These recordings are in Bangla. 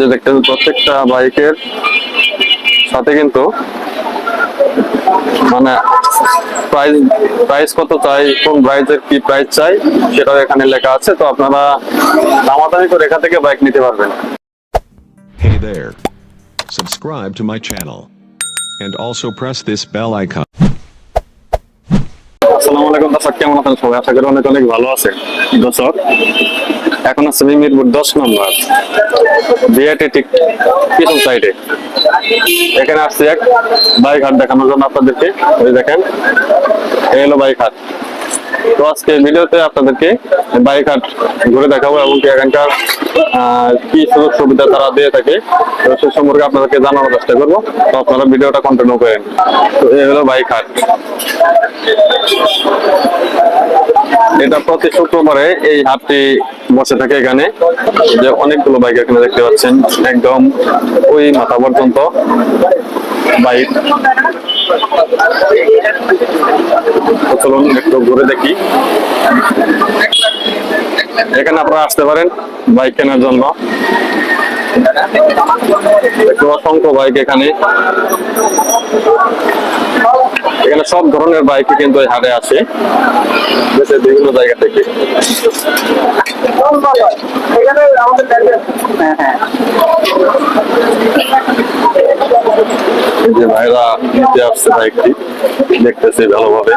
যে দেখতেন প্রত্যেকটা বাইকের সাথে কিন্তু মানে প্রাইস প্রাইস কত চাই, কোন প্রাইসের কি প্রাইস চাই, সেটাও এখানে লেখা আছে তো আপনারা দামাদামি করে এখান থেকে বাইক নিতে পারবেন Hey there. Subscribe to my channel. And also press this bell icon. আসসালামু আলাইকুম দর্শক, কেমন আছেন সবাই? আশা করি অনেক অনেক ভালো আছে দর্শক, এখন আছে মিরপুর দশ নম্বর। বিআইটি ঠিক পিছন সাইডে এখানে আসছে এক বাইক হাট দেখানোর জন্য আপনাদেরকে। ওই দেখেন এলো বাইক হাট তো আজকে ভিডিওতে আপনাদেরকে বাইক হাট ঘুরে দেখাবো এবং এখানকার কি সুযোগ সুবিধা তারা দিয়ে থাকে, তো সে সম্পর্কে আপনাদেরকে জানানোর চেষ্টা করব। তো আপনারা ভিডিওটা কন্টিনিউ করেন। তো এই হলো বাইক হাট এটা প্রতি শুক্রবারে এই হাটটি বসে থাকে এখানে। যে অনেকগুলো বাইক এখানে দেখতে পাচ্ছেন। একদম ওই মাথা পর্যন্ত বাইক। চলুন একটু ঘুরে দেখি। এখানে আপনারা আসতে পারেন বাইক কেনার জন্য। একটু অসংখ্য বাইক এখানে। এখানে সব ধরনের বাইক কিন্তু এই হাটে আসে দেশের বিভিন্ন জায়গা থেকে। যে ভাইরা নিতে আসছে বাইকটি দেখতেছে ভালোভাবে।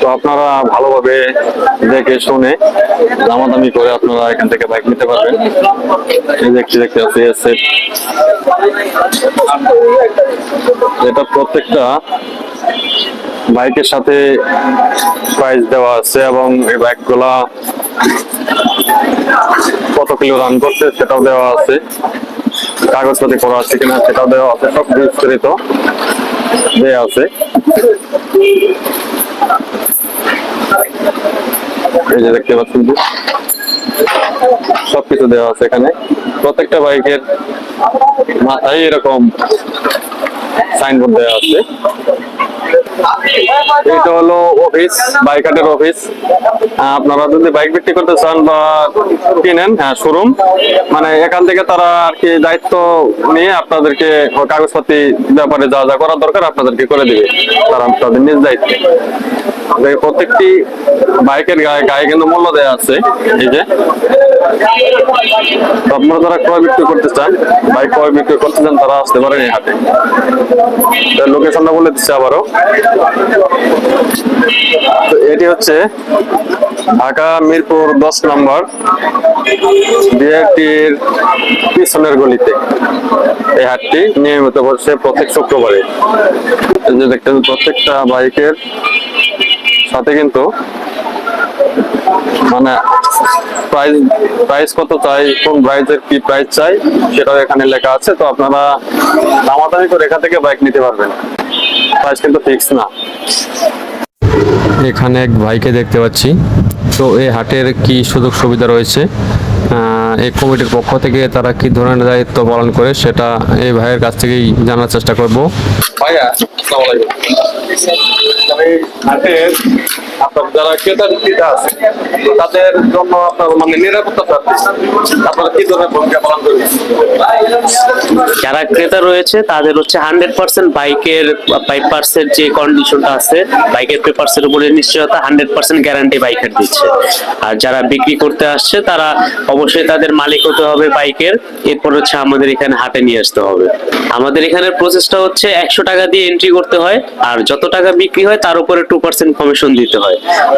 তো আপনারা ভালোভাবে দেখে শুনে দামাদামি করে আপনারা এখান থেকে বাইক নিতে পারবেন। দেখতে দেখতে আছে এটা প্রত্যেকটা বাইকের সাথে প্রাইস দেওয়া আছে এবং এই বাইকগুলা কত কিলো রান করছে সেটাও দেওয়া আছে। কাগজপাতি করা আছে কিনা সেটাও দেওয়া আছে, সব বিস্তারিত দেওয়া আছে। এই যে দেখতে পাচ্ছেন যে সবকিছু দেওয়া আছে এখানে। প্রত্যেকটা বাইকের মাথায় এরকম সাইনবোর্ড দেওয়া আছে। এটা হলো অফিস বাইক অফিস আপনারা যদি বাইক বিক্রি করতে চান বা কিনেন হ্যাঁ শোরুম মানে এখান থেকে তারা আর কি দায়িত্ব নিয়ে আপনাদেরকে কাগজপাতি ব্যাপারে যা যা করার দরকার আপনাদেরকে করে দিবে। তারা তাদের নিজ দায়িত্ব। প্রত্যেকটি বাইকের গায়ে গায়ে কিন্তু মূল্য দেওয়া আছে, এই যে। আপনারা যারা ক্রয় বিক্রি করতে চান, বাইক ক্রয় বিক্রি করতে চান, তারা আসতে পারেন এই হাটে। লোকেশনটা বলে দিচ্ছে আবারও। তো এটি হচ্ছে ঢাকা মিরপুর দশ নম্বর বিআরটির পিছনের গলিতে। এই হাটটি নিয়মিত বসে প্রত্যেক শুক্রবারে। দেখতেন প্রত্যেকটা বাইকের সাথে কিন্তু মানে প্রাইস প্রাইস কত চাই, কোন প্রাইসের কি প্রাইস চাই, সেটাও এখানে লেখা আছে। তো আপনারা দামাদামি করে এখান থেকে বাইক নিতে পারবেন। প্রাইস কিন্তু ফিক্স না। এখানে এক ভাইকে দেখতে পাচ্ছি। তো এই হাটের কি সুযোগ সুবিধা রয়েছে? এই কমিটির পক্ষ থেকে তারা কি ধরনের দায়িত্ব পালন করে সেটা এই ভাইয়ের কাছ থেকেই জানার চেষ্টা করব। ভাইয়া আসসালামু আলাইকুম। আমি হাটের আপনার যারা ক্রেতা আছে তাদের জন্য আপনার মানে নিরাপত্তা চাচ্ছি আপনারা কি ধরনের ভূমিকা পালন করবেন? যারা ক্রেতা রয়েছে, তাদের হচ্ছে হান্ড্রেড পার্সেন্ট বাইকের পেপারসের যে কন্ডিশনটা আছে, বাইকের পেপারসের উপরে নিশ্চয়তা হান্ড্রেড পার্সেন্ট গ্যারান্টি বাইকের দিচ্ছে। আর যারা বিক্রি করতে আসছে, তারা অবশ্যই তাদের মালিক হতে হবে বাইকের। এরপর হচ্ছে আমাদের এখানে হাটে নিয়ে আসতে হবে। আমাদের এখানে প্রসেসটা হচ্ছে একশো টাকা দিয়ে এন্ট্রি করতে হয়, আর যত টাকা বিক্রি হয়, তার উপরে টু পার্সেন্ট কমিশন দিতে হয়।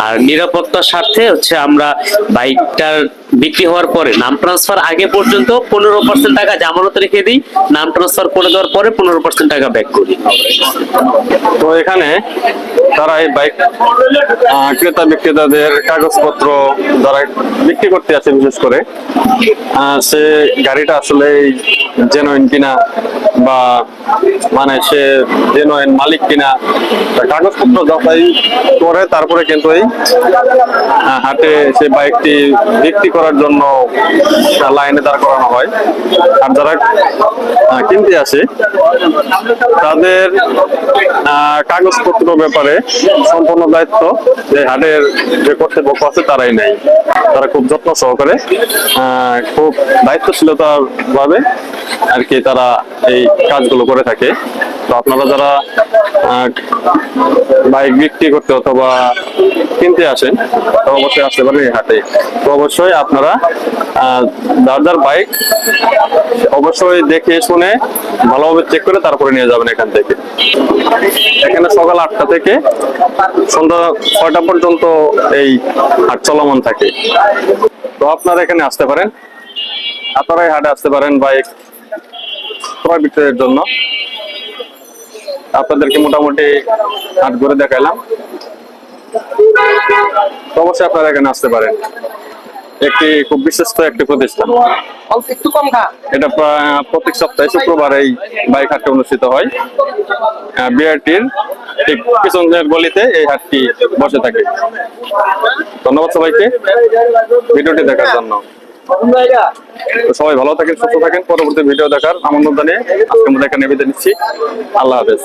আর নিরাপত্তার স্বার্থে হচ্ছে আমরা বাইকটার বিক্রি হওয়ার পরে নাম ট্রান্সফার আগে পর্যন্ত পনেরো পার্সেন্ট টাকা জামানত রেখে দিই, নাম ট্রান্সফার করে দেওয়ার পরে পনেরো পার্সেন্ট টাকা ব্যাক করি। তো এখানে তারা এই বাইক ক্রেতা বিক্রেতাদের কাগজপত্র যারা বিক্রি করতে আছে বিশেষ করে সে গাড়িটা আসলে জেনুইন কিনা বা মানে সে জেনুইন মালিক কিনা কাগজপত্র যাচাই করে তারপরে কিন্তু এই হাটে সে বাইকটি বিক্রি করার জন্য লাইনে দাঁড় করানো হয়। আর যারা কিনতে আসে, তাদের কাগজপত্র ব্যাপারে সম্পূর্ণ দায়িত্ব যে হাটের যে কর্তৃপক্ষ আছে তারাই নেয়। তারা খুব যত্ন সহকারে খুব দায়িত্বশীলতার ভাবে আর কি তারা এই কাজগুলো করে থাকে। তো আপনারা যারা বাইক বিক্রি করতে অথবা কিনতে আসেন, তো অবশ্যই আসতে পারেন এই হাটে। তো অবশ্যই আপনারা যার যার বাইক, অবশ্যই দেখে শুনে ভালোভাবে চেক করে তারপরে নিয়ে যাবেন এখান থেকে। এখানে সকাল আটটা থেকে সন্ধ্যা ছয়টা পর্যন্ত এই হাট চলমান থাকে। তো আপনারা এখানে আসতে পারেন। আপনারা এই হাটে আসতে পারেন, বাইক ক্রয় বিক্রয়ের জন্য। আপনাদেরকে মোটামুটি হাট ঘুরে দেখাইলাম। অবশ্যই আপনারা এখানে আসতে পারেন। একটি খুব বিশ্বস্ত একটি প্রতিষ্ঠান। এটা প্রত্যেক সপ্তাহে শুক্রবার এই বাইক হাটটি অনুষ্ঠিত হয়। বিআরটির ঠিক পিছনের গলিতে এই হাটটি বসে থাকে। ধন্যবাদ সবাইকে। ভিডিওটি দেখার জন্য। সবাই ভালো থাকেন, সুস্থ থাকেন। পরবর্তী ভিডিও দেখার আমন্ত্রণ জানিয়ে আজকে আমরা এখানে নিচ্ছি। আল্লাহ হাফেজ।